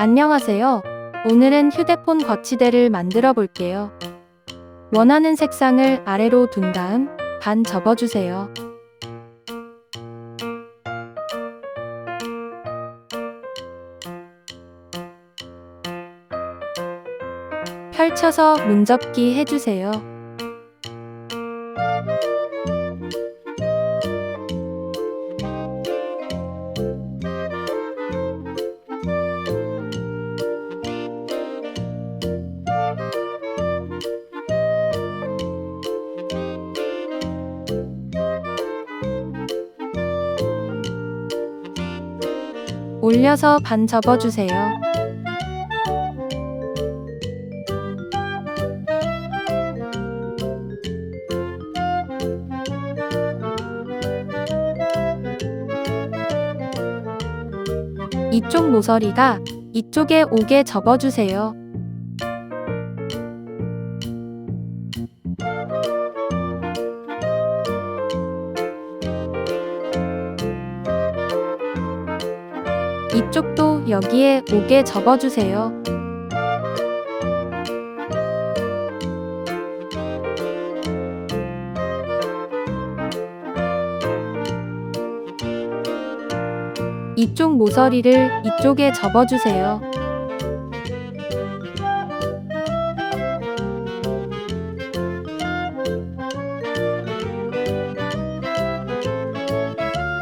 안녕하세요. 오늘은 휴대폰 거치대를 만들어 볼게요. 원하는 색상을 아래로 둔 다음 반 접어주세요. 펼쳐서 문접기 해주세요. 올려서 반 접어주세요. 이쪽 모서리가 이쪽에 오게 접어주세요. 이쪽도 여기에 오게 접어주세요. 이쪽 모서리를 이쪽에 접어주세요.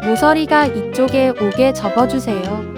모서리가 이쪽에 오게 접어주세요.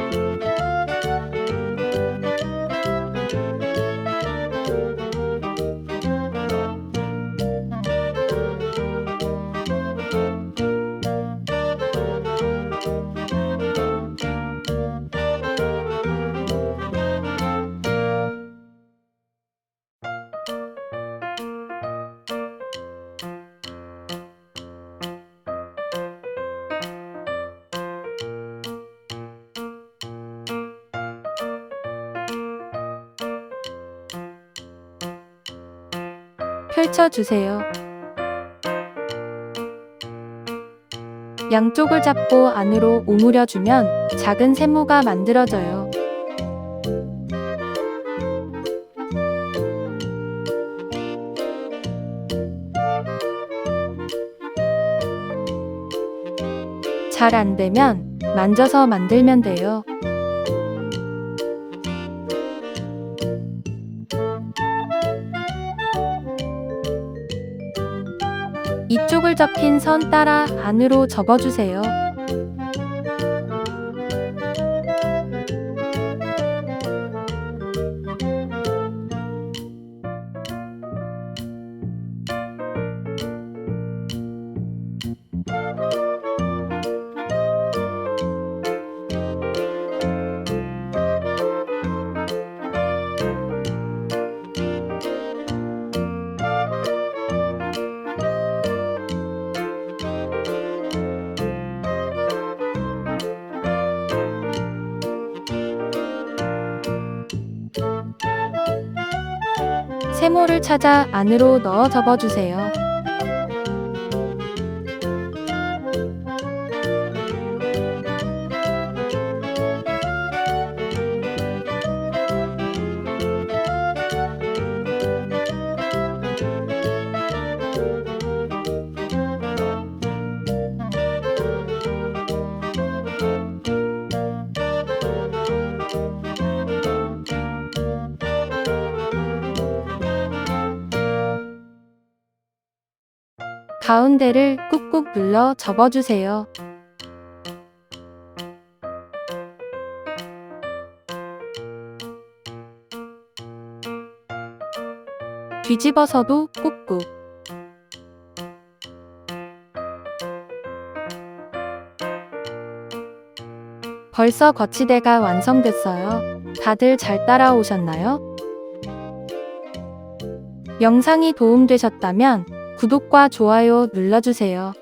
펼쳐주세요. 양쪽을 잡고 안으로 오므려주면 작은 세모가 만들어져요. 잘 안 되면 만져서 만들면 돼요. 이쪽을 접힌 선 따라 안으로 접어주세요. 세모를 찾아 안으로 넣어 접어주세요. 가운데를 꾹꾹 눌러 접어주세요. 뒤집어서도 꾹꾹. 벌써 거치대가 완성됐어요. 다들 잘 따라오셨나요? 영상이 도움되셨다면 구독과 좋아요 눌러주세요.